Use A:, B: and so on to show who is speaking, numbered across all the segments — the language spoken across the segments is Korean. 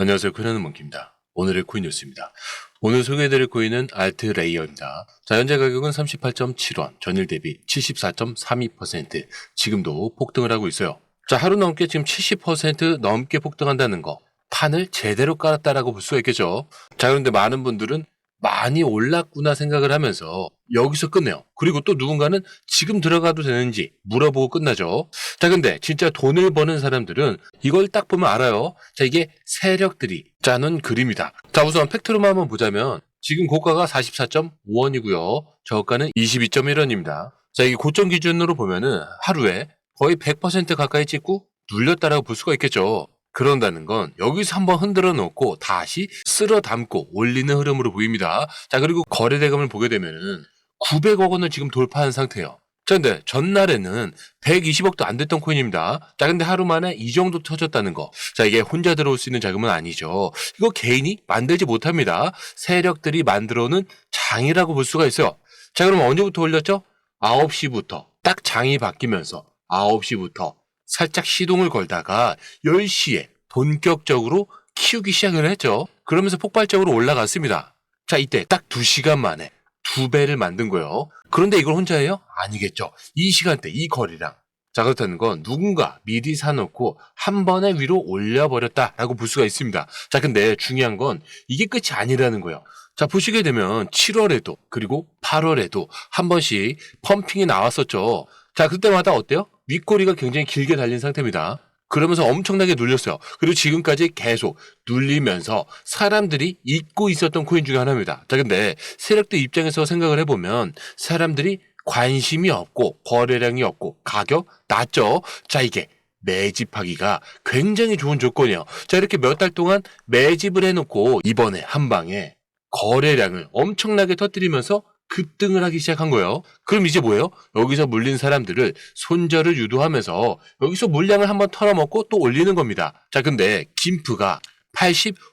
A: 안녕하세요. 코인하는 몽키입니다. 오늘의 코인 뉴스입니다. 오늘 소개해드릴 코인은 알트 레이어입니다. 자, 현재 가격은 38.7원, 전일 대비 74.32%, 지금도 폭등을 하고 있어요. 자, 하루 넘게 지금 70% 넘게 폭등한다는 거, 판을 제대로 깔았다라고 볼 수가 있겠죠. 자, 그런데 많은 분들은 많이 올랐구나 생각을 하면서 여기서 끝내요. 그리고 또 누군가는 지금 들어가도 되는지 물어보고 끝나죠. 자, 근데 진짜 돈을 버는 사람들은 이걸 딱 보면 알아요. 자, 이게 세력들이 짜는 그림이다. 자, 우선 팩트로만 한번 보자면 지금 고가가 44.5원이고요. 저가는 22.1원입니다. 자, 이게 고점 기준으로 보면은 하루에 거의 100% 가까이 찍고 눌렸다라고 볼 수가 있겠죠. 그런다는 건 여기서 한번 흔들어 놓고 다시 쓸어 담고 올리는 흐름으로 보입니다. 자, 그리고 거래 대금을 보게 되면은 900억 원을 지금 돌파한 상태예요. 자, 근데 전날에는 120억도 안 됐던 코인입니다. 자, 근데 하루 만에 이 정도 터졌다는 거. 자, 이게 혼자 들어올 수 있는 자금은 아니죠. 이거 개인이 만들지 못합니다. 세력들이 만들어 오는 장이라고 볼 수가 있어요. 자, 그럼 언제부터 올렸죠? 9시부터. 딱 장이 바뀌면서 9시부터 살짝 시동을 걸다가 10시에 본격적으로 키우기 시작을 했죠. 그러면서 폭발적으로 올라갔습니다. 자, 이때 딱 2시간 만에 두 배를 만든 거예요. 그런데 이걸 혼자 해요? 아니겠죠. 이 시간대, 이 거리랑. 자, 그렇다는 건 누군가 미리 사놓고 한 번에 위로 올려버렸다라고 볼 수가 있습니다. 자, 근데 중요한 건 이게 끝이 아니라는 거예요. 자, 보시게 되면 7월에도 그리고 8월에도 한 번씩 펌핑이 나왔었죠. 자, 그때마다 어때요? 윗꼬리가 굉장히 길게 달린 상태입니다. 그러면서 엄청나게 눌렸어요. 그리고 지금까지 계속 눌리면서 사람들이 잊고 있었던 코인 중에 하나입니다. 자, 근데 세력들 입장에서 생각을 해보면 사람들이 관심이 없고 거래량이 없고 가격 낮죠? 자, 이게 매집하기가 굉장히 좋은 조건이에요. 자, 이렇게 몇 달 동안 매집을 해놓고 이번에 한 방에 거래량을 엄청나게 터뜨리면서 급등을 하기 시작한 거예요. 그럼 이제 뭐예요? 여기서 물린 사람들을 손절을 유도하면서 여기서 물량을 한번 털어먹고 또 올리는 겁니다. 자, 근데 김프가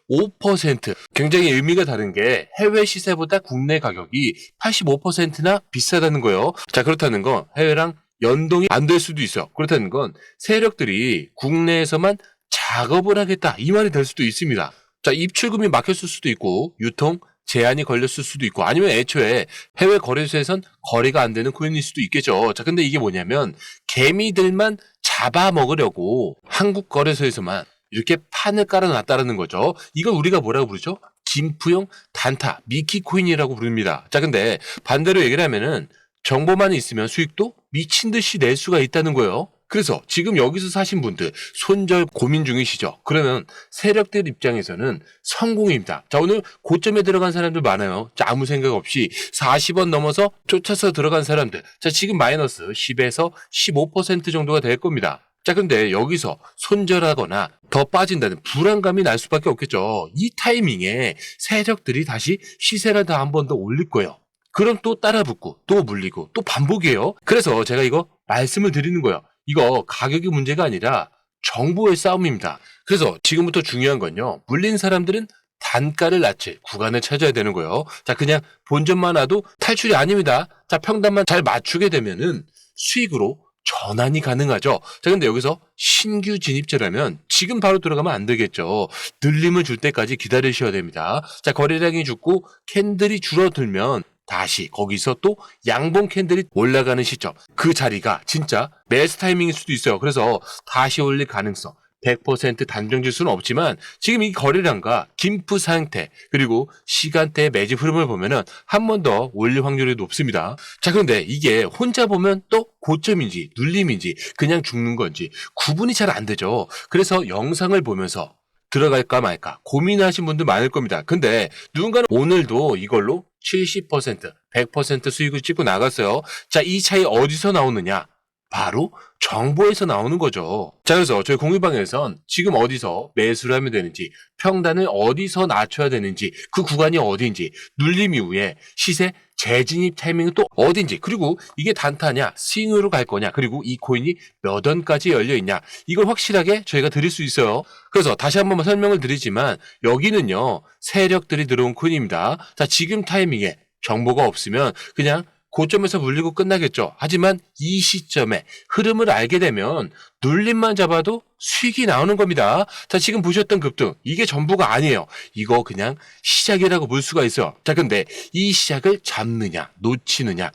A: 85% 굉장히 의미가 다른 게 해외 시세보다 국내 가격이 85%나 비싸다는 거예요. 자, 그렇다는 건 해외랑 연동이 안 될 수도 있어요. 그렇다는 건 세력들이 국내에서만 작업을 하겠다 이 말이 될 수도 있습니다. 자, 입출금이 막혔을 수도 있고 유통 제한이 걸렸을 수도 있고 아니면 애초에 해외 거래소에선 거래가 안 되는 코인일 수도 있겠죠. 자, 근데 이게 뭐냐면 개미들만 잡아먹으려고 한국 거래소에서만 이렇게 판을 깔아놨다라는 거죠. 이걸 우리가 뭐라고 부르죠? 김프용 단타, 미키 코인이라고 부릅니다. 자, 근데 반대로 얘기를 하면은 정보만 있으면 수익도 미친 듯이 낼 수가 있다는 거예요. 그래서 지금 여기서 사신 분들 손절 고민 중이시죠? 그러면 세력들 입장에서는 성공입니다. 자, 오늘 고점에 들어간 사람들 많아요. 자, 아무 생각 없이 40원 넘어서 쫓아서 들어간 사람들. 자, 지금 마이너스 10에서 15% 정도가 될 겁니다. 자, 근데 여기서 손절하거나 더 빠진다는 불안감이 날 수밖에 없겠죠. 이 타이밍에 세력들이 다시 시세를 다한번 더 올릴 거예요. 그럼 또 따라 붙고 또 물리고 또 반복이에요. 그래서 제가 이거 말씀을 드리는 거예요. 이거 가격이 문제가 아니라 정보의 싸움입니다. 그래서 지금부터 중요한 건요. 물린 사람들은 단가를 낮출 구간을 찾아야 되는 거예요. 자, 그냥 본전만 와도 탈출이 아닙니다. 자, 평단만 잘 맞추게 되면은 수익으로 전환이 가능하죠. 자, 근데 여기서 신규 진입자라면 지금 바로 들어가면 안 되겠죠. 늘림을 줄 때까지 기다리셔야 됩니다. 자, 거래량이 죽고 캔들이 줄어들면 다시 거기서 또 양봉 캔들이 올라가는 시점. 그 자리가 진짜 매스 타이밍일 수도 있어요. 그래서 다시 올릴 가능성. 100% 단정질 수는 없지만 지금 이 거래량과 김프 상태 그리고 시간대 매집 흐름을 보면은 한 번 더 올릴 확률이 높습니다. 자 그런데 이게 혼자 보면 또 고점인지 눌림인지 그냥 죽는 건지 구분이 잘 안 되죠. 그래서 영상을 보면서 들어갈까 말까 고민하신 분들 많을 겁니다. 근데 누군가는 오늘도 이걸로 70%, 100% 수익을 찍고 나갔어요. 자, 이 차이 어디서 나오느냐? 바로 정보에서 나오는 거죠. 자, 그래서 저희 공유방에선 지금 어디서 매수를 하면 되는지, 평단을 어디서 낮춰야 되는지, 그 구간이 어디인지, 눌림 이후에 시세 재진입 타이밍은 또 어딘지, 그리고 이게 단타냐, 스윙으로 갈 거냐, 그리고 이 코인이 몇 원까지 열려 있냐, 이걸 확실하게 저희가 드릴 수 있어요. 그래서 다시 한번 설명을 드리지만, 여기는요, 세력들이 들어온 코인입니다. 자, 지금 타이밍에 정보가 없으면 그냥 고점에서 물리고 끝나겠죠. 하지만 이 시점에 흐름을 알게 되면 눌림만 잡아도 수익이 나오는 겁니다. 자, 지금 보셨던 급등 이게 전부가 아니에요. 이거 그냥 시작이라고 볼 수가 있어요. 자, 근데 이 시작을 잡느냐, 놓치느냐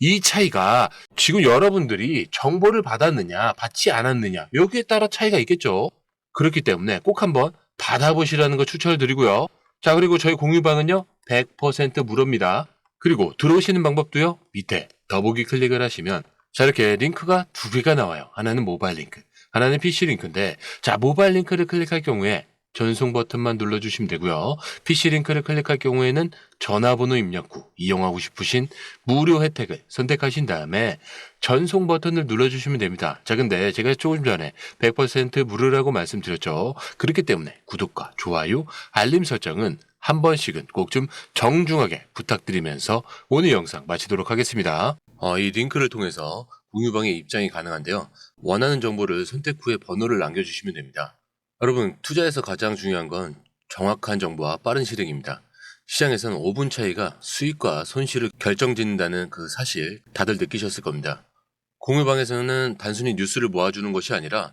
A: 이 차이가 지금 여러분들이 정보를 받았느냐, 받지 않았느냐 여기에 따라 차이가 있겠죠. 그렇기 때문에 꼭 한번 받아보시라는 거 추천을 드리고요. 자, 그리고 저희 공유방은요, 100% 무료입니다. 그리고 들어오시는 방법도요, 밑에 더보기 클릭을 하시면, 자, 이렇게 링크가 두 개가 나와요. 하나는 모바일 링크, 하나는 PC 링크인데, 자, 모바일 링크를 클릭할 경우에 전송 버튼만 눌러주시면 되고요. PC 링크를 클릭할 경우에는 전화번호 입력 후 이용하고 싶으신 무료 혜택을 선택하신 다음에 전송 버튼을 눌러주시면 됩니다. 자, 근데 제가 조금 전에 100% 무료라고 말씀드렸죠. 그렇기 때문에 구독과 좋아요, 알림 설정은 한 번씩은 꼭 좀 정중하게 부탁드리면서 오늘 영상 마치도록 하겠습니다. 어, 이 링크를 통해서 공유방에 입장이 가능한데요. 원하는 정보를 선택 후에 번호를 남겨주시면 됩니다. 여러분, 투자에서 가장 중요한 건 정확한 정보와 빠른 실행입니다. 시장에서는 5분 차이가 수익과 손실을 결정짓는다는 그 사실 다들 느끼셨을 겁니다. 공유방에서는 단순히 뉴스를 모아주는 것이 아니라